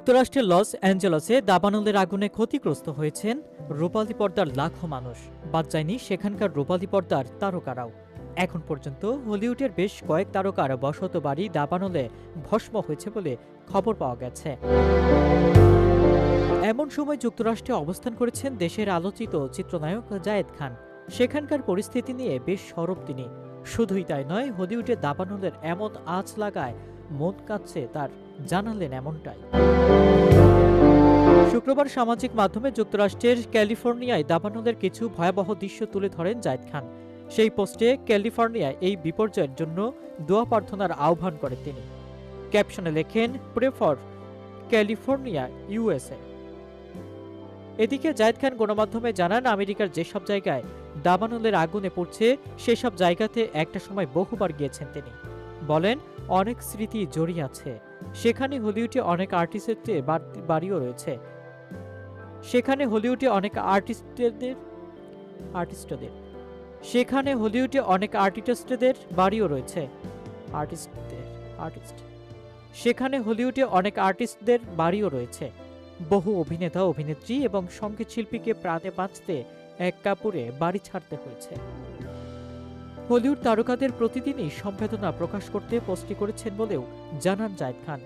যুক্তরাষ্ট্রের লস অ্যাঞ্জেলসে দাবানলের আগুনে ক্ষতিগ্রস্ত হয়েছেন রূপালী পর্দার লাখো মানুষ। বাদ যায়নি সেখানকার রূপালী পর্দার তারকারাও। এখন পর্যন্ত হলিউডের বেশ কয়েক তারকার বসত বাড়ি দাবানলে ভস্ম হয়েছে বলে খবর পাওয়া গেছে। এমন সময় যুক্তরাষ্ট্রে অবস্থান করেছেন দেশের আলোচিত চিত্রনায়ক জায়েদ খান। সেখানকার পরিস্থিতি নিয়ে বেশ সরব তিনি। শুধুই তাই নয়, হলিউডে দাবানলের এমন আঁচ লাগায় মন কাঁদছে তার জানালেন এমনটাই। শুক্রবার সামাজিক মাধ্যমে যুক্তরাষ্ট্রের ক্যালিফোর্নিয়ায় দাবানলের কিছু ভয়াবহ দৃশ্য তুলে ধরেন জায়েদ খান। সেই পোস্টে ক্যালিফোর্নিয়ায় এই বিপর্যয়ের জন্য দোয়া প্রার্থনার আহ্বান করেন তিনি। ক্যাপশনে লেখেন, প্রে ফর ক্যালিফোর্নিয়া, ইউএসএ। এদিকে জায়দ খান গণমাধ্যমে জানান, আমেরিকার যেসব জায়গায় দাবানলের আগুনে পড়ছে, সেসব জায়গাতে একটা সময় বহুবার গিয়েছেন তিনি। বলেন, অনেক স্মৃতি জড়িয়ে আছে। সেখানে হলিউডে অনেক আর্টিস্টদের বাড়- বাড়িও রয়েছে। সেখানে হলিউডে অনেক আর্টিস্টদের আর্টিস্টদের। সেখানে হলিউডে অনেক আর্টিস্টদের বাড়িও রয়েছে। আর্টিস্টদের, আর্টিস্ট। সেখানে হলিউডে অনেক আর্টিস্টদের বাড়িও রয়েছে। বহু অভিনেতা, অভিনেত্রী এবং সংগীত শিল্পীকে প্রাণে বাঁচতে এক কাপড়ে বাড়ি ছাড়তে হয়েছে। হলিউড তারকাদের প্রতিদিনই সম্বেদনা প্রকাশ করতে পোস্টটি করেছেন বলেও জানান জায়েদ খান।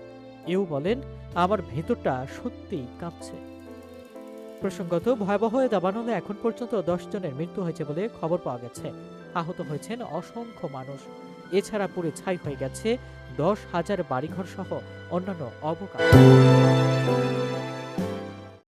এও বলেন, আমার ভেতরটা সত্যিই কাঁপছে। প্রসঙ্গত, ভয়াবহ দাবানলে এখন পর্যন্ত দশ জনের মৃত্যু হয়েছে বলে খবর পাওয়া গেছে। আহত হয়েছেন অসংখ্য মানুষ। এছাড়া পুরে ছাই হয়ে গেছে দশ হাজার বাড়িঘর সহ অন্যান্য অবকাশ